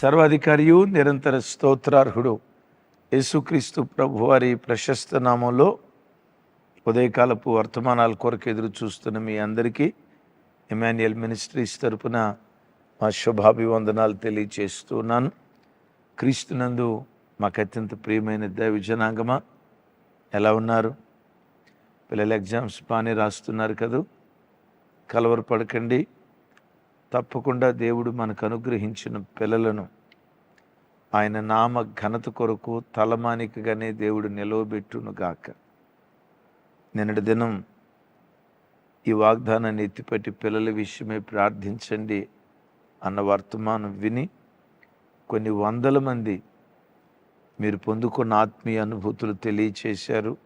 సర్వాధికారియు నిరంతర స్తోత్రార్హుడు యేసుక్రీస్తు ప్రభువారి ప్రశస్త నామంలో ఉదయకాలపు వర్తమానాల కొరకు ఎదురు చూస్తున్న మీ అందరికీ ఇమాన్యుయల్ మినిస్ట్రీస్ తరపున మా శుభాభివందనాలు తెలియచేస్తున్నాను క్రీస్తునందు మాకు అత్యంత ప్రియమైన దైవ జనాంగమా ఎలా ఉన్నారు? పిల్లలు ఎగ్జామ్స్ బాగానే రాస్తున్నారు కదూ? కలవరపడకండి. తప్పకుండా దేవుడు మనకు అనుగ్రహించిన పిల్లలను ఆయన నామ ఘనత కొరకు తలమానికగానే దేవుడు నిలవబెట్టును గాక. నిన్నటి దినం ఈ వాగ్దానాన్ని ఎత్తిపెట్టి పిల్లల విషయమై ప్రార్థించండి అన్న వర్తమానం విని కొన్ని వందల మంది మీరు పొందుకున్న ఆత్మీయ అనుభూతులు తెలియచేశారు.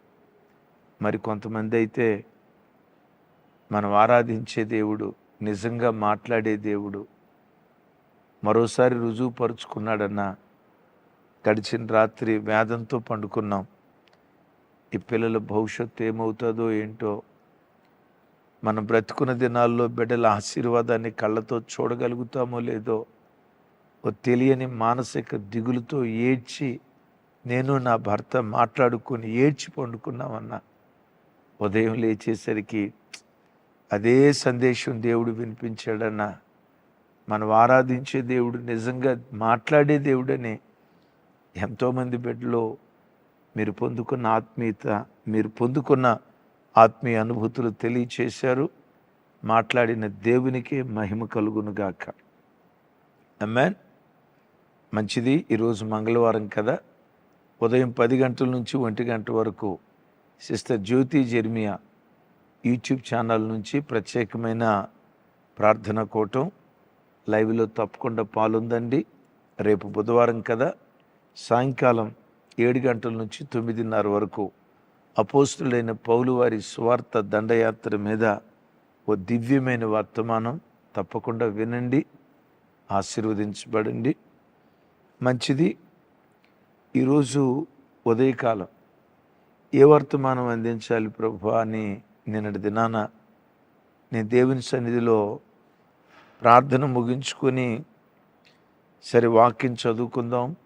మరి కొంతమంది అయితే మనం ఆరాధించే దేవుడు నిజంగా మాట్లాడే దేవుడు మరోసారి రుజువుపరుచుకున్నాడన్న గడిచిన రాత్రి వేదంతో పండుకున్నాం. ఈ పిల్లల భవిష్యత్తు ఏమవుతుందో ఏంటో మనం బ్రతుకున్న దినాల్లో బిడ్డల ఆశీర్వాదాన్ని కళ్ళతో చూడగలుగుతామో లేదో ఓ తెలియని మానసిక దిగులుతో ఏడ్చి నేను నా భర్త మాట్లాడుకొని ఏడ్చి పండుకున్నామన్నా ఉదయం లేచేసరికి అదే సందేశం దేవుడు వినిపించాడన్నా మనం ఆరాధించే దేవుడు నిజంగా మాట్లాడే దేవుడని ఎంతోమంది బిడ్డలో మీరు పొందుకున్న ఆత్మీయత మీరు పొందుకున్న ఆత్మీయ అనుభూతులు తెలియచేశారు. మాట్లాడిన దేవునికే మహిమ కలుగునుగాక అమ్మాన్ మంచిది. ఈరోజు మంగళవారం కదా. ఉదయం పది గంటల నుంచి ఒంటి గంట వరకు sister Jyothi Jeremiah YouTube channel నుంచి ప్రత్యేకమైన ప్రార్థన కోటం. లైవ్లో తప్పకుండా పాలుందండి. రేపు బుధవారం కదా. సాయంకాలం ఏడు గంటల నుంచి తొమ్మిదిన్నర వరకు అపోస్తులైన పౌలువారి స్వార్థ దండయాత్ర మీద ఓ దివ్యమైన వర్తమానం తప్పకుండా వినండి ఆశీర్వదించబడండి. మంచిది ఈరోజు ఉదయకాలం ఏ వర్తమానం అందించాలి ప్రభు అని నిన్నటి దినాన నేను దేవుని సన్నిధిలో ప్రార్థన ముగించుకొని సరే వాక్యం చదువుకుందాం.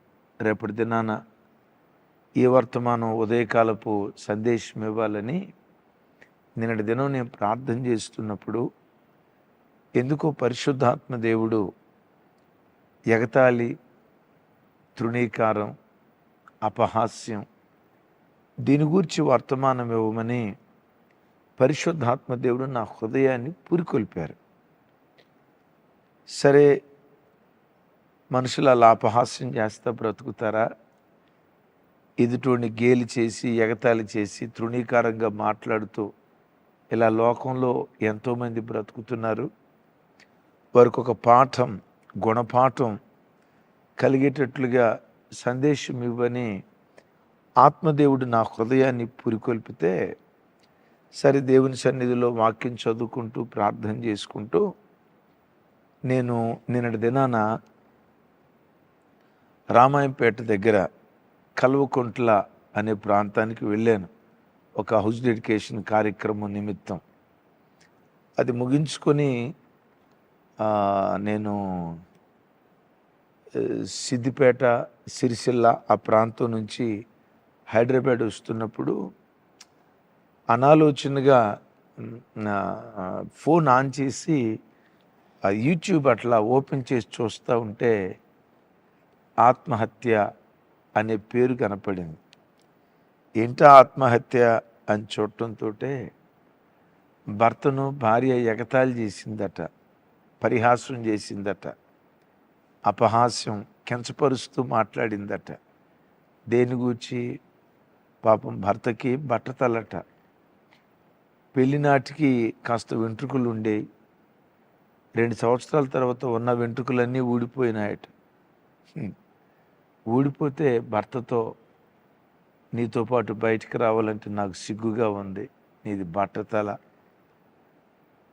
రేపటి దినాన ఈ వర్తమానం ఉదయకాలపు సందేశం ఇవ్వాలని నిన్నటి దినం నేను ప్రార్థన చేస్తున్నప్పుడు ఎందుకో పరిశుద్ధాత్మ దేవుడు ఎగతాళి తృణీకారం అపహాస్యం దీని గురించి వర్తమానం ఇవ్వమని పరిశుద్ధాత్మ దేవుడు నా హృదయాన్ని పురికొల్పారు. సరే మనుషులు అలా అపహాస్యం చేస్తా బ్రతుకుతారా? ఎదుటోడిని గేలి చేసి ఎగతాళి చేసి తృణీకారంగా మాట్లాడుతూ ఇలా లోకంలో ఎంతోమంది బ్రతుకుతున్నారు. వారికి ఒక పాఠం గుణపాఠం కలిగేటట్లుగా సందేశం ఇవ్వని ఆత్మదేవుడు నా హృదయాన్ని పురికొల్పితే సరే దేవుని సన్నిధిలో వాక్యం చదువుకుంటూ ప్రార్థన చేసుకుంటూ నేను నిన్నటి దినాన రామాయంపేట దగ్గర కల్వకుంట్ల అనే ప్రాంతానికి వెళ్ళాను. ఒక హౌస్ డెడికేషన్ కార్యక్రమం నిమిత్తం. అది ముగించుకొని నేను సిద్దిపేట సిరిసిల్ల ఆ ప్రాంతం నుంచి హైదరాబాద్ వస్తున్నప్పుడు అనాలోచనగా ఫోన్ ఆన్ చేసి ఆ యూట్యూబ్ అట్లా ఓపెన్ చేసి చూస్తూ ఉంటే ఆత్మహత్య అనే పేరు కనపడింది. ఏంటా ఆత్మహత్య అని చూడటంతో భర్తను భార్య ఎగతాళి చేసిందట పరిహాసం చేసిందట అపహాస్యం కించపరుస్తూ మాట్లాడిందట. దేని గూర్చి? పాపం భర్తకి బట్టతలట పెళ్ళినాటికి కాస్త వెంట్రుకలు ఉండేవి రెండు సంవత్సరాల తర్వాత ఉన్న వెంట్రుకలన్నీ ఊడిపోయినాయట. ఊడిపోతే భర్తతో నీతో పాటు బయటికి రావాలంటే నాకు సిగ్గుగా ఉంది. నీది బట్టతల.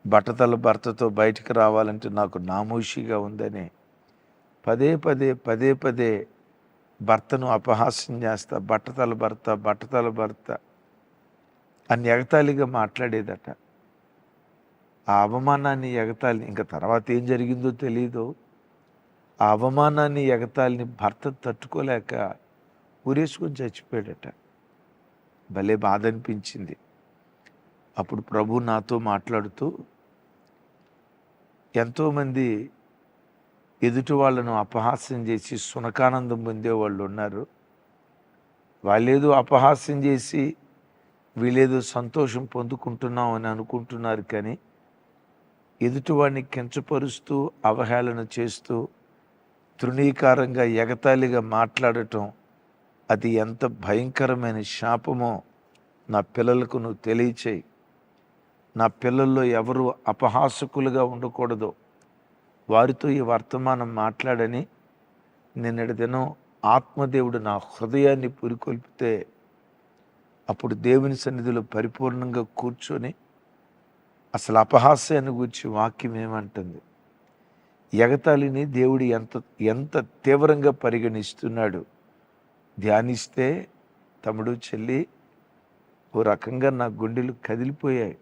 బట్టతల భర్తతో బయటికి రావాలంటే నాకు నామోషిగా ఉందని పదే పదే పదే పదే భర్తను అపహాస్యం చేస్తా బట్టతల భర్త బట్టతల భర్త అని ఎగతాళిగా మాట్లాడేదట. ఆ అవమానాన్ని ఎగతాళి ఇంకా తర్వాత ఏం జరిగిందో తెలియదు ఆ అవమానాన్ని ఎగతాళిని భర్త తట్టుకోలేక ఊరేసుకొని చచ్చిపోయాడట. భలే బాధ అనిపించింది అప్పుడు ప్రభు నాతో మాట్లాడుతూ ఎంతోమంది ఎదుటి వాళ్ళను అపహాస్యం చేసి సునకానందం పొందే వాళ్ళు ఉన్నారు. వాళ్ళేదో అపహాస్యం చేసి వీళ్ళేదో సంతోషం పొందుకుంటున్నాం అని అనుకుంటున్నారు కానీ ఎదుటివాడిని కించపరుస్తూ అవహేళన చేస్తూ తృణీకారంగా ఎగతాళిగా మాట్లాడటం అది ఎంత భయంకరమైన శాపమో నా పిల్లలకు నువ్వు తెలియచేయి. నా పిల్లల్లో ఎవరు అపహాసకులుగా ఉండకూడదు. వారితో ఈ వర్తమానం మాట్లాడని నిన్నటి దినం ఆత్మదేవుడు నా హృదయాన్ని పురికొల్పితే అప్పుడు దేవుని సన్నిధిలో పరిపూర్ణంగా కూర్చొని అసలు అపహాస్యాన్ని గురించి వాక్యం ఏమంటుంది? ఎగతాళిని దేవుడు ఎంత ఎంత తీవ్రంగా పరిగణిస్తున్నాడు. ధ్యానిస్తే తమ్ముడు చెల్లి ఓ రకంగా నా గుండెలు కదిలిపోయాయి.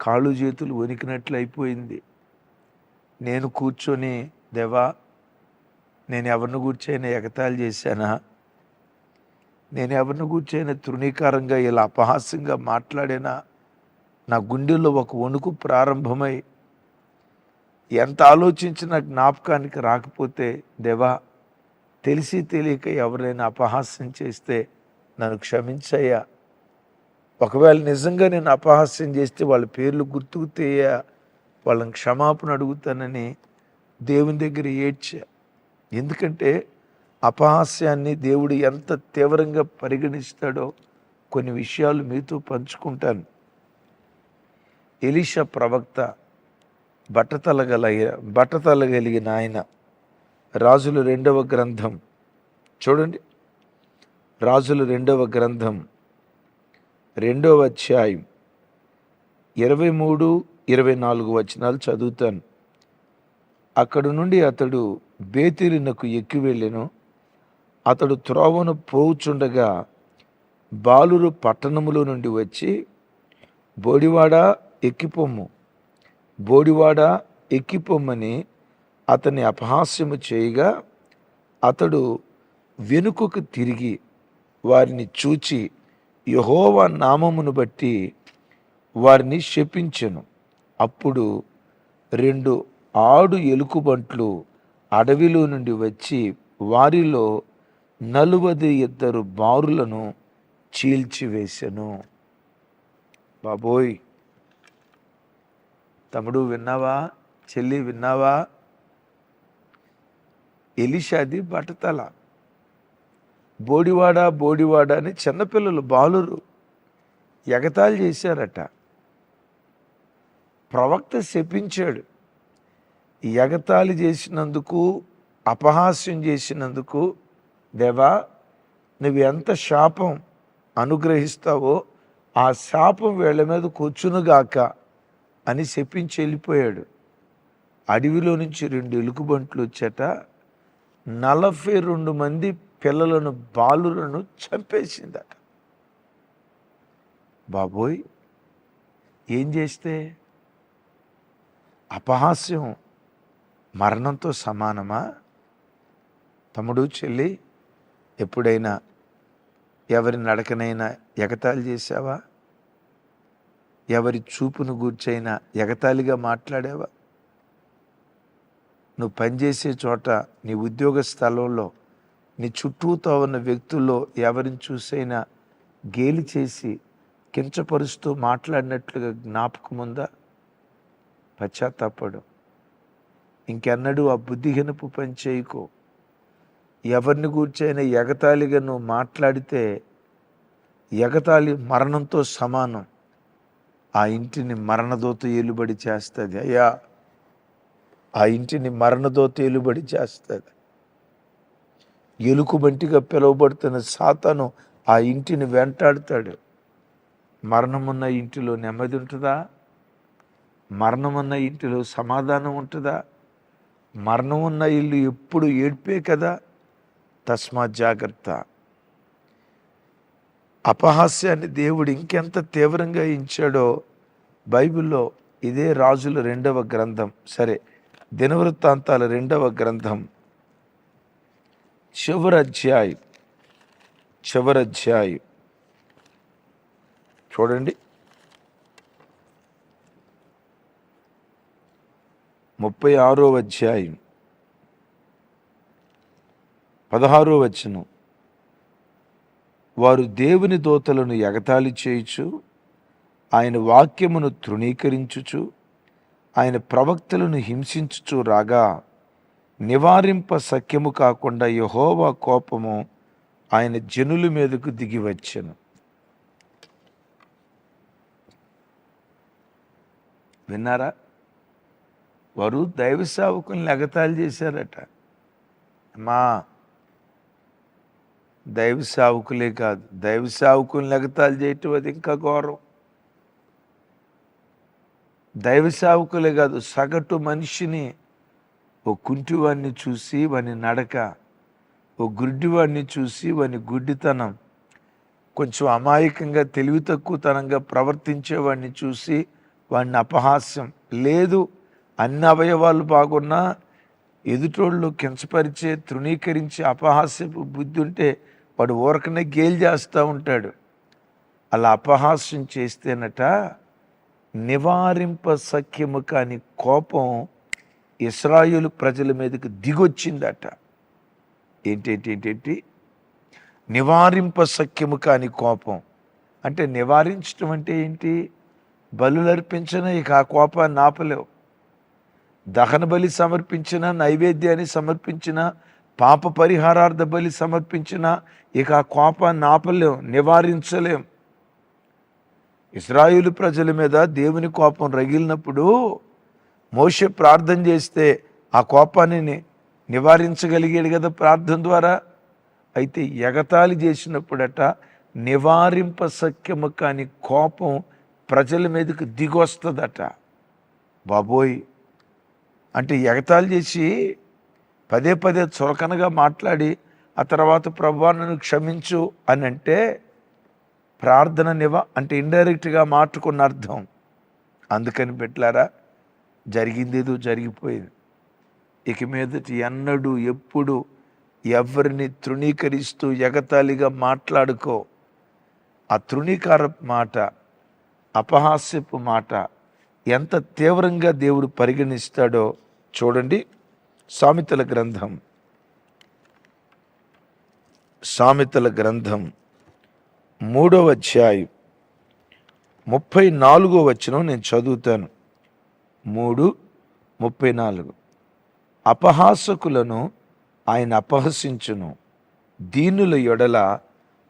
కాళ్ళు చేతులు వణికినట్లు అయిపోయింది. నేను కూర్చొని దేవా నేను ఎవరిని కూర్చైనా ఎగతాళి చేశానా? నేను ఎవరిని కూర్చైనా తృణీకారంగా ఇలా అపహాస్యంగా మాట్లాడినా? నా గుండెల్లో ఒక వణుకు ప్రారంభమై ఎంత ఆలోచించినా జ్ఞాపకానికి రాకపోతే దేవా తెలిసి తెలియక ఎవరైనా అపహాస్యం చేస్తే నన్ను క్షమించయ్యా. ఒకవేళ నిజంగా నేను అపహాస్యం చేస్తే వాళ్ళ పేర్లు గుర్తుకు తీయ వాళ్ళని క్షమాపణ అడుగుతానని దేవుని దగ్గర ఏడ్చా. ఎందుకంటే అపహాస్యాన్ని దేవుడు ఎంత తీవ్రంగా పరిగణిస్తాడో కొన్ని విషయాలు మీతో పంచుకుంటాను. ఎలిషా ప్రవక్త బట్టతలగల బట్టతలగలిగిన ఆయన రాజులు రెండవ గ్రంథం. చూడండి. రాజులు రెండవ గ్రంథం రెండవ అధ్యాయం ఇరవై మూడు ఇరవై నాలుగు వచనాలు చదువుతాను. అక్కడ నుండి అతడు బేతిరినకు ఎక్కి వెళ్ళెను. అతడు త్రోవను పోవుచుండగా బాలురు పట్టణములో నుండి వచ్చి బోడివాడ ఎక్కిపోమ్ము. బోడివాడ ఎక్కిపోమ్మని అతన్ని అపహాస్యము చేయగా అతడు వెనుకకు తిరిగి వారిని చూచి యహోవా నామమును బట్టి వారిని శపించెను. అప్పుడు రెండు ఆడు ఎలుకుబంట్లు అడవిలో నుండి వచ్చి వారిలో నలువది ఇద్దరు బారులను చీల్చివేశను బాబోయ్! తమ్ముడు విన్నావా? చెల్లి విన్నావా? ఎలిషాది బట్టతల. బోడివాడ బోడివాడ అని చిన్నపిల్లలు బాలురు ఎగతాళి చేశారట. ప్రవక్త శపించాడు. ఎగతాళి చేసినందుకు అపహాస్యం చేసినందుకు దేవా నువ్వు ఎంత శాపం అనుగ్రహిస్తావో ఆ శాపం వీళ్ళ మీద కూర్చునుగాక. అని చెప్పించి వెళ్ళిపోయాడు. అడవిలో నుంచి రెండు ఎలుగుబంట్లు వచ్చాట నలభై రెండు మంది పిల్లలను బాలులను చంపేసిందట. బాబోయ్ ఏం చేస్తే? అపహాస్యం మరణంతో సమానమా? తమ్ముడు చెల్లి ఎప్పుడైనా ఎవరి నడకనైనా ఎగతాళి చేశావా? ఎవరి చూపును గూర్చైనా ఎగతాళిగా మాట్లాడేవా? నువ్వు పనిచేసే చోట నీ ఉద్యోగ స్థలంలో నీ చుట్టూతో ఉన్న వ్యక్తుల్లో ఎవరిని చూసైనా గేలి చేసి కించపరుస్తూ మాట్లాడినట్లుగా జ్ఞాపకం ఉందా? పశ్చాత్తాపడం ఇంకెన్నడూ ఆ బుద్ధిహీనపు పని చేయకో. ఎవరిని కూర్చైనా ఎగతాళిగా నువ్వు మాట్లాడితే ఎగతాళి మరణంతో సమానం. ఆ ఇంటిని మరణదోత ఏలుబడి చేస్తుంది. అయ్యా ఆ ఇంటిని మరణదోత ఏలుబడి చేస్తుంది. ఎలుకుబంటిగా పిలువబడుతున్న సాతను ఆ ఇంటిని వెంటాడుతాడు. మరణమున్న ఇంటిలో నెమ్మది ఉంటుందా? మరణమున్న ఇంటిలో సమాధానం ఉంటుందా? మరణం ఉన్న ఇల్లు ఎప్పుడు ఏడ్పే కదా? తస్మాత్ జాగ్రత్త. అపహాస్యాన్ని దేవుడు ఇంకెంత తీవ్రంగా ఇచ్చాడో బైబిల్లో ఇదే రాజుల రెండవ గ్రంథం. సరే దినవృత్తాంతాల రెండవ గ్రంథం. చివరి అధ్యాయం. చూడండి. ముప్పై ఆరో అధ్యాయం. పదహారో వచనం. వారు దేవుని దోతలను ఎగతాళి చేయుచు ఆయన వాక్యమును తృణీకరించుచు ఆయన ప్రవక్తలను హింసించుచు రాగా నివారింప సఖ్యము కాకుండా యహోవా కోపము ఆయన జనుల మీదకు దిగివచ్చెను విన్నారా? వారు దైవ సేవకుల్ని ఎగతాళి చేశారట. అమ్మా దైవ సావుకులే కాదు. దైవ సావుకుని ఎగతాళి చేయటం అది ఇంకా ఘోరం. దైవ సావుకులే కాదు సగటు మనిషిని ఓ కుంటివాడిని చూసి వాని నడక ఓ గుడ్డివాడిని చూసి వాని గుడ్డితనం కొంచెం అమాయకంగా తెలివి తక్కువతనంగా ప్రవర్తించేవాడిని చూసి వాడిని అపహాస్యం. లేదు అన్ని అవయవాలు బాగున్నా ఎదుటోళ్ళు కించపరిచే తృణీకరించే అపహాస్యపు బుద్ధి ఉంటే వాడు ఊరకనే గేలు చేస్తూ ఉంటాడు. అలా అపహాస్యం చేస్తేనట నివారింప సఖ్యము కాని కోపం ఇస్రాయులు ప్రజల మీదకి దిగొచ్చిందట. ఏంటేంటేంటేంటి నివారింప సఖ్యము కాని కోపం. అంటే నివారించడం అంటే ఏంటి? బలులర్పించిన ఇక ఆ కోపాన్ని ఆపలేవు. దహన బలి సమర్పించిన నైవేద్యాన్ని సమర్పించిన పాప పరిహారార్థ బలి సమర్పించిన ఇక ఆ కోపాన్ని ఆపలేం నివారించలేం. ఇస్రాయేలు ప్రజల మీద దేవుని కోపం రగిలినప్పుడు మోషే ప్రార్థన చేస్తే ఆ కోపాన్ని నివారించగలిగాడు కదా ప్రార్థన ద్వారా. అయితే ఎగతాళి చేసినప్పుడట నివారింప సఖ్యము కాని కోపం ప్రజల మీదకి దిగొస్తుందట. బాబోయ్! అంటే ఎగతాళి చేసి పదే పదే చులకనగా మాట్లాడి ఆ తర్వాత ప్రభా నన్ను క్షమించు అని అంటే ప్రార్థన నివ అంటే ఇండైరెక్ట్గా మాట్లాడుకున్న అర్థం. అందుకని పెట్టారా జరిగింది ఏదో జరిగిపోయింది. ఇక మీదటి ఎన్నడూ ఎప్పుడు ఎవరిని తృణీకరిస్తూ ఎగతాళిగా మాట్లాడుకో. ఆ తృణీకార మాట అపహాస్యపు మాట ఎంత తీవ్రంగా దేవుడు పరిగణిస్తాడో చూడండి. సామెతల గ్రంథం. సామెతల గ్రంథం మూడవ అధ్యాయం. ముప్పై నాలుగో వచనం నేను చదువుతాను. మూడు ముప్పై నాలుగు. అపహాసకులను ఆయన అపహసించును. దీనుల యొడల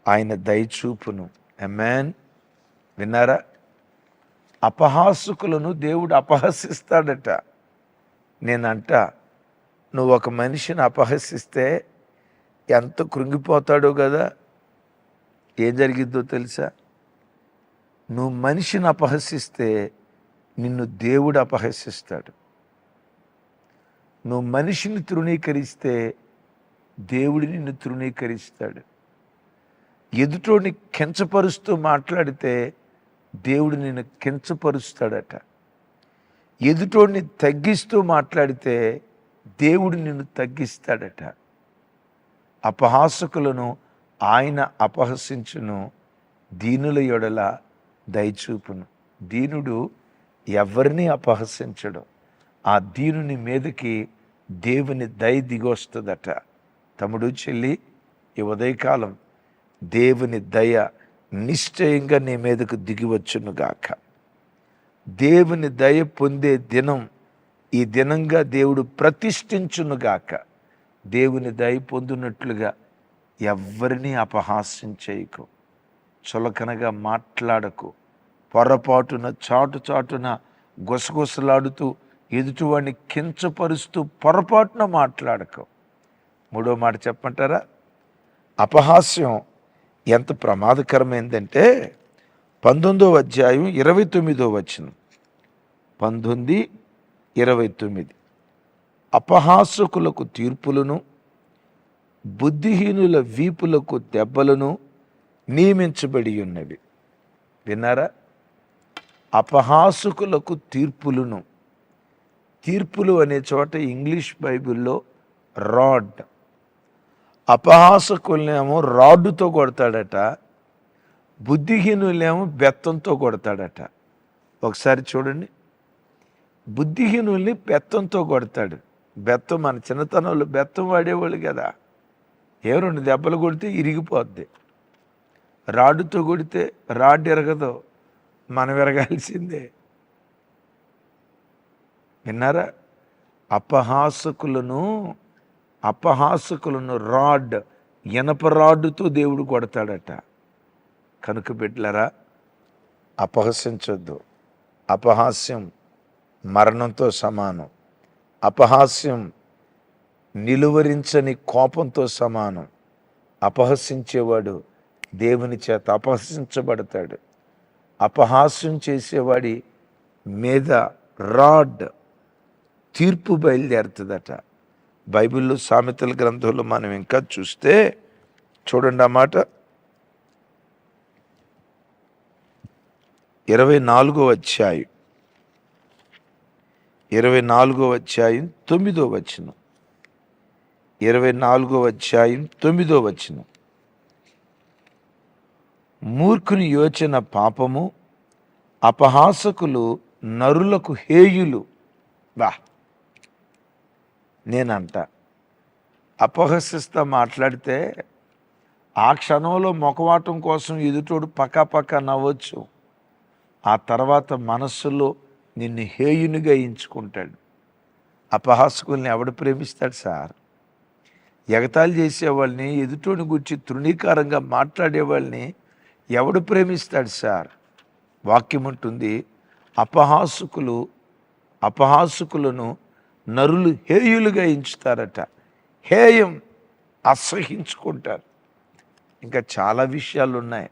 ఆయన దయచూపును. మ్యాన్ విన్నారా? అపహాసకులను దేవుడు అపహసిస్తాడట. నేనంట నువ్వు ఒక మనిషిని అపహసిస్తే ఎంత కృంగిపోతాడో కదా? ఏం జరిగిద్దో తెలుసా? నువ్వు మనిషిని అపహసిస్తే నిన్ను దేవుడు అపహసిస్తాడు. నువ్వు మనిషిని తృణీకరిస్తే దేవుడు నిన్ను తృణీకరిస్తాడు. ఎదుటోడిని కించపరుస్తూ మాట్లాడితే దేవుడు నిన్ను కించపరుస్తాడట. ఎదుటోడిని తగ్గిస్తూ మాట్లాడితే దేవుడు నిన్ను తగ్గిస్తాడట. అపహాసకులను ఆయన అపహసించును దీనుల యొడల దయచూపును. దీనుడు ఎవరిని అపహసించడు? ఆ దీనుని మీదకి దేవుని దయ దిగొస్తుందట. తమ్ముడు చెల్లి ఈ ఉదయకాలం దేవుని దయ నిశ్చయంగా నీ మీదకు దిగివచ్చునుగాక దేవుని దయ పొందే దినం ఈ దినంగా దేవుడు ప్రతిష్ఠించునుగాక. దేవుని దయ పొందినట్లుగా ఎవరిని అపహాస్యం చేయకు. చులకనగా మాట్లాడకు. పొరపాటున చాటు చాటున గుసగుసలాడుతూ ఎదుటివాడిని కించపరుస్తూ పొరపాటున మాట్లాడకు. మూడో మాట చెప్పంటారా అపహాస్యం ఎంత ప్రమాదకరమైందంటే పంతొమ్మిదో అధ్యాయం ఇరవై తొమ్మిదో వచ్చిన పంతొమ్మిది ఇరవై తొమ్మిది. అపహాసకులకు తీర్పులను బుద్ధిహీనుల వీపులకు దెబ్బలను నియమించబడి ఉన్నవి. విన్నారా? అపహాసకులకు తీర్పులను. తీర్పులు అనే చోట ఇంగ్లీష్ బైబిల్లో రాడ్. అపహాసకులనేమో రాడ్డుతో కొడతాడట బుద్ధిహీనులేమో బెత్తంతో కొడతాడట. ఒకసారి చూడండి. బుద్ధిహీనుల్ని బెత్తంతో కొడతాడు. బెత్తం మన చిన్నతనంలో బెత్తం వాడేవాళ్ళు కదా. ఏ రెండు దెబ్బలు కొడితే ఇరిగిపోద్ది. రాడ్డుతో కొడితే రాడ్ ఎరగదు మనం ఎరగాల్సిందే విన్నారా? అపహాసకులను అపహాసకులను రాడ్ ఇనప రాడ్డుతో దేవుడు కొడతాడట. కనుక బిడ్డలరా అపహసించొద్దు. అపహాస్యం మరణంతో సమానం. అపహాస్యం నిలువరించని కోపంతో సమానం. అపహసించేవాడు దేవుని చేత అపహసించబడతాడు. అపహాస్యం చేసేవాడి మీద రాడ్ తీర్పు బయలుదేరుతుందట. బైబిల్లో సామెతల గ్రంథంలో మనం ఇంకా చూస్తే చూడండి ఆ మాట. ఇరవై నాలుగో అధ్యాయం. ఇరవై నాలుగో అధ్యాయం తొమ్మిదో వచనం. ఇరవై నాలుగో అధ్యాయం తొమ్మిదో వచనం. మూర్ఖుని యోచన పాపము అపహాసకులు నరులకు హేయులు. బా నేనంట. అపహసిస్తా మాట్లాడితే ఆ క్షణంలో మొకవాటం కోసం ఎదుటోడు పక్క పక్క నవ్వచ్చు. ఆ తర్వాత మనస్సులో నిన్ను హేయునిగా ఎంచుకుంటాడు. అపహాసకుల్ని ఎవడు ప్రేమిస్తాడు సార్? ఎగతాళి చేసేవాళ్ళని ఎదుటోని గురించి తృణీకారంగా మాట్లాడేవాళ్ళని ఎవడు ప్రేమిస్తాడు సార్? వాక్యం ఉంటుంది అపహాసుకులు అపహాసుకులను నరులు హేయులుగా ఎంచుతారట. హేయం అసహించుకుంటారు ఇంకా చాలా విషయాలు ఉన్నాయి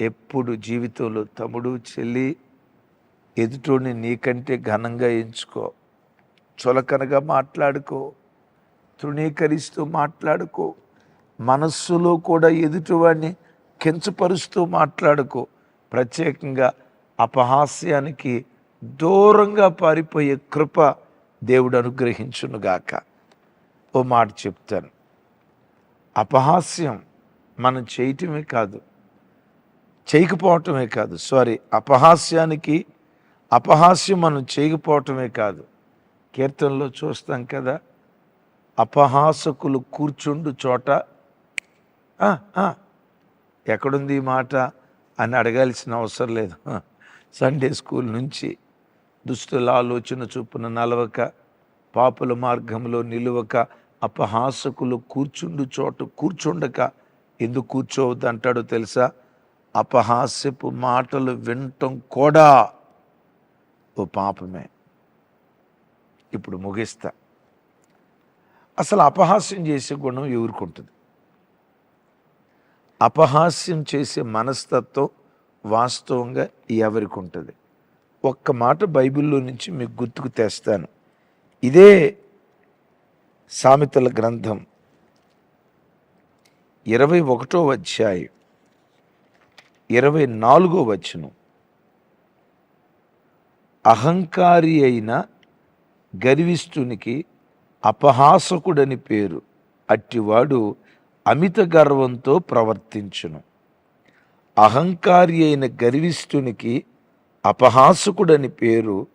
ఎప్పుడు జీవితంలో తమ్ముడు చెల్లి ఎదుటోని నీకంటే ఘనంగా ఎంచుకో. చులకనగా మాట్లాడుకో. తృణీకరిస్తూ మాట్లాడుకో. మనస్సులో కూడా ఎదుటివాడిని కించపరుస్తూ మాట్లాడుకో. ప్రత్యేకంగా అపహాస్యానికి దూరంగా పారిపోయే కృప దేవుడు అనుగ్రహించునుగాక. ఓ మాట చెప్తాను. అపహాస్యం మనం చేయటమే కాదు చేయకపోవటమే కాదు సారీ అపహాస్యానికి అపహాస్యం మనం చేయకపోవటమే కాదు. కీర్తనలో చూస్తాం కదా అపహాసకులు కూర్చుండు చోట ఎక్కడుంది ఈ మాట? అని అడగాల్సిన అవసరం లేదు. సండే స్కూల్ నుంచి దుస్తుల ఆలోచన చూపున నలవక పాపుల మార్గంలో నిలువక అపహాసకులు కూర్చుండు చోట కూర్చుండక ఎందుకు కూర్చోవద్దు అంటాడో తెలుసా? అపహాస్యపు మాటలు వినటం కూడా ఓ పాపమే. ఇప్పుడు ముగిస్తా. అసలు అపహాస్యం చేసే గుణం ఎవరికి అపహాస్యం చేసే మనస్తత్వం వాస్తవంగా ఎవరికి ఉంటుంది ఒక్క మాట బైబిల్లో నుంచి మీకు గుర్తుకు తెస్తాను. ఇదే సామెతల గ్రంథం ఇరవై ఒకటో అధ్యాయం ఇరవై నాలుగో వచనం. అహంకారి అయిన గర్విష్ఠునికి అపహాసకుడని పేరు అట్టివాడు అమిత గర్వంతో ప్రవర్తించును. అహంకారి అయిన గర్విష్ఠునికి అపహాసకుడని పేరు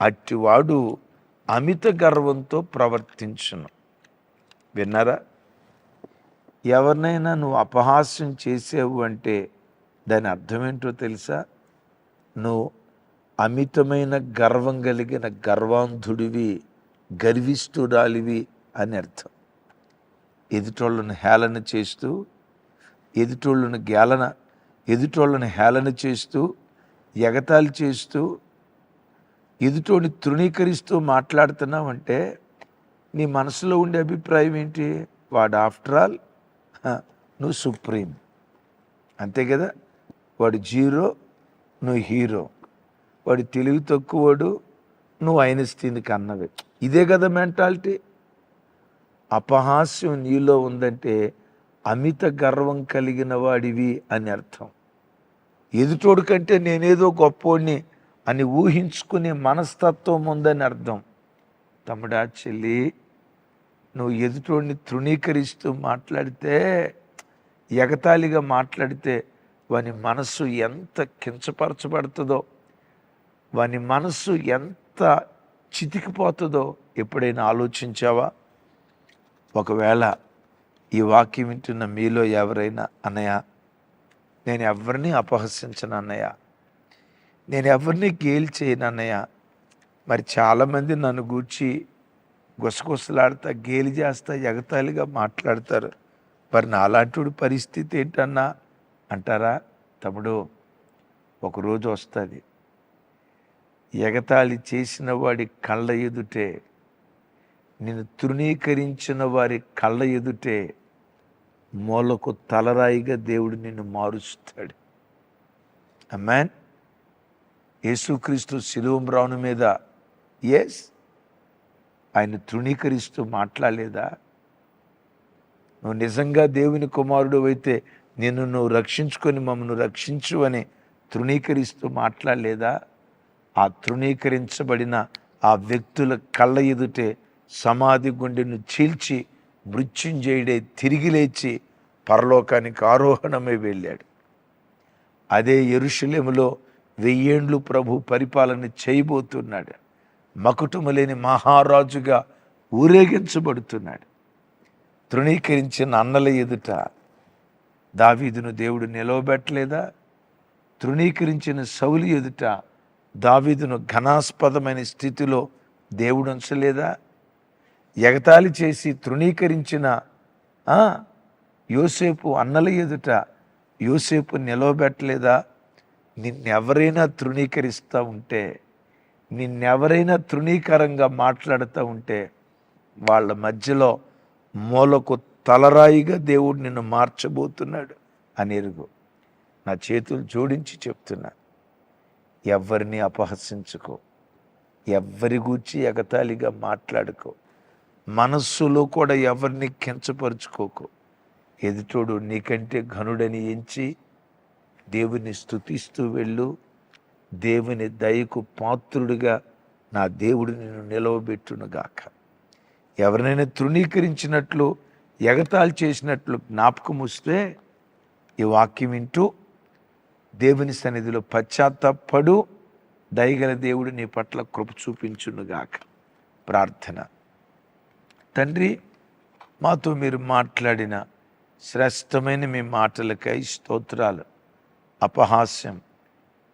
అట్టివాడు అమిత గర్వంతో ప్రవర్తించును. విన్నారా? ఎవరినైనా నువ్వు అపహాస్యం చేసావు అంటే దాని అర్థం ఏంటో తెలుసా? నువ్వు అమితమైన గర్వం కలిగిన గర్వాంధుడివి గర్విష్ఠురాలివి అని అర్థం. ఎదుటోళ్ళను హేళన చేస్తూ ఎదుటోళ్ళను గేలన ఎదుటోళ్ళను హేళన చేస్తూ ఎగతాళి చేస్తూ ఎదుటోని తృణీకరిస్తూ మాట్లాడుతున్నావంటే నీ మనసులో ఉండే అభిప్రాయం ఏంటి? వాడు ఆఫ్టర్ ఆల్ నువ్వు సుప్రీం. అంతే కదా? వాడు జీరో నువ్వు హీరో. వాడు తెలివి తక్కువడు నువ్వు ఐన్స్టీన్ కన్నవే. ఇదే కదా మెంటాలిటీ. అపహాస్యం నీలో ఉందంటే అమిత గర్వం కలిగిన వాడివి అని అర్థం. ఎదుటోడు కంటే నేనేదో గొప్పోడిని అని ఊహించుకునే మనస్తత్వం ఉందని అర్థం. తమ్ముడా చెల్లి నువ్వు ఎదుటోడిని తృణీకరిస్తూ మాట్లాడితే ఎగతాళిగా మాట్లాడితే వాని మనస్సు ఎంత కించపరచబడుతుందో వాని మనస్సు ఎంత చితికిపోతుందో ఎప్పుడైనా ఆలోచించావా? ఒకవేళ ఈ వాక్యం వింటున్న మీలో ఎవరైనా అన్నయ్య నేను ఎవరిని అపహసించను అన్నయ్య? నేను ఎవరిని గేలి చేయను అన్నయ్య? మరి చాలామంది నన్ను గూర్చి గుసగుసలాడతా గేలి చేస్తా ఎగతాళిగా మాట్లాడతారు. మరి నాలాంటి పరిస్థితి ఏంటన్నా? అంటారా? తమ్ముడు ఒకరోజు వస్తుంది. ఎగతాళి చేసిన వాడి కళ్ళ ఎదుటే నిన్ను తృణీకరించిన వారి కళ్ళ ఎదుటే మూలకు తలరాయిగా దేవుడు నిన్ను మారుస్తాడు. అమ్మాన్ యేసుక్రీస్తు శిలువం మీద ఎస్ ఆయన తృణీకరిస్తూ మాట్లాడలేదా? నువ్వు నిజంగా దేవుని కుమారుడు అయితే నిన్ను నువ్వు రక్షించుకొని మమ్మల్ని రక్షించు అని తృణీకరిస్తూ మాట్లాడలేదా? ఆ తృణీకరించబడిన ఆ వ్యక్తుల కళ్ళ ఎదుటే సమాధి గుండెను చీల్చి మృత్యుంజయుడే తిరిగి లేచి పరలోకానికి ఆరోహణమే వెళ్ళాడు. అదే ఎరుషులేములో వెయ్యేండ్లు ప్రభు పరిపాలన చేయబోతున్నాడు. మకుటము లేని మహారాజుగా ఊరేగించబడుతున్నాడు. తృణీకరించిన అన్నల ఎదుట దావీదును దేవుడు నిలవబెట్టలేదా? తృణీకరించిన సౌలు ఎదుట దావీదును ఘనాస్పదమైన స్థితిలో దేవుడు ఉంచలేదా? ఎగతాళి చేసి తృణీకరించిన యోసేపు అన్నల ఎదుట యోసేపు నిలవబెట్టలేదా? నిన్నెవరైనా తృణీకరిస్తూ ఉంటే నిన్నెవరైనా తృణీకరంగా మాట్లాడుతూ ఉంటే వాళ్ళ మధ్యలో మూలకు తలరాయిగా దేవుడు నిన్ను మార్చబోతున్నాడు అని ఎరుగు. నా చేతులు జోడించి చెప్తున్నా. ఎవరిని అపహసించుకో. ఎవరి గూర్చి ఎగతాళిగా మాట్లాడుకో. మనస్సులో కూడా ఎవరిని కించపరుచుకోకు. ఎదుటోడు నీకంటే ఘనుడని ఎంచి దేవుని స్థుతిస్తూ వెళ్ళు. దేవుని దయకు పాత్రుడిగా నా దేవుడు నిన్ను నిలవబెట్టునుగాక. ఎవరినైనా తృణీకరించినట్లు ఎగతాళి చేసినట్లు జ్ఞాపకం వస్తే ఈ వాక్యం వింటూ దేవుని సన్నిధిలో పశ్చాత్తపడు దయగల దేవుడు నీ పట్ల కృప చూపించునుగాక ప్రార్థన. తండ్రి మాతో మీరు మాట్లాడిన శ్రేష్టమైన మీ మాటలకై స్తోత్రాలు. అపహాస్యం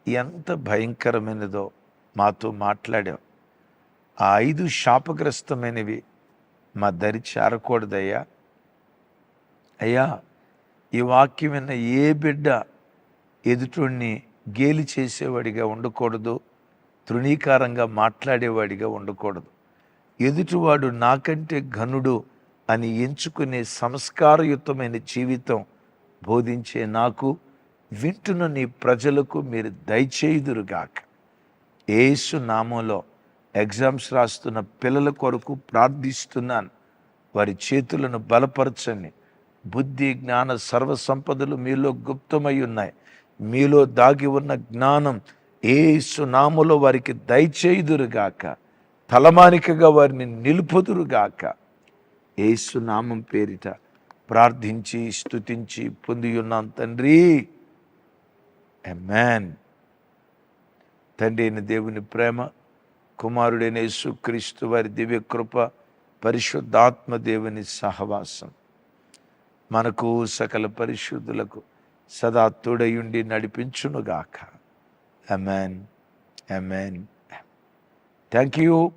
ఎంత భయంకరమైనదో మాతో మాట్లాడావు. ఆ ఐదు శాపగ్రస్తమైనవి మా దరి చేరకూడదయ్యా. అయ్యా ఈ వాక్యం విన్న ఏ బిడ్డ ఎదుటిని గేలి చేసేవాడిగా ఉండకూడదు తృణీకారంగా మాట్లాడేవాడిగా ఉండకూడదు. ఎదుటివాడు నాకంటే ఘనుడు అని ఎంచుకునే సంస్కారయుతమైన జీవితం బోధించే నాకు వింటున్న నీ ప్రజలకు మీరు దయచేయుదురుగాక. ఏసు నామంలో ఎగ్జామ్స్ రాస్తున్న పిల్లల కొరకు ప్రార్థిస్తున్నాను. వారి చేతులను బలపరచండి. బుద్ధి జ్ఞాన సర్వ సంపదలు మీలో గుప్తమై ఉన్నాయి. మీలో దాగి ఉన్న జ్ఞానం ఏ సునాములో వారికి దయచేయుదురుగాక. తలమానికగా వారిని నిలుపుదురుగాక. ఏసునామం పేరిట ప్రార్థించి స్తుతించి పొంది ఉన్నాం తండ్రి. మ్యాన్ తండ్రి అయిన దేవుని ప్రేమ కుమారుడైన యేసుక్రీస్తు వారి దివ్య కృప పరిశుద్ధాత్మ దేవుని సహవాసం. మనకు సకల పరిశుద్ధులకు సదా తోడయుండి నడిపించునుగాక. Amen amen thank you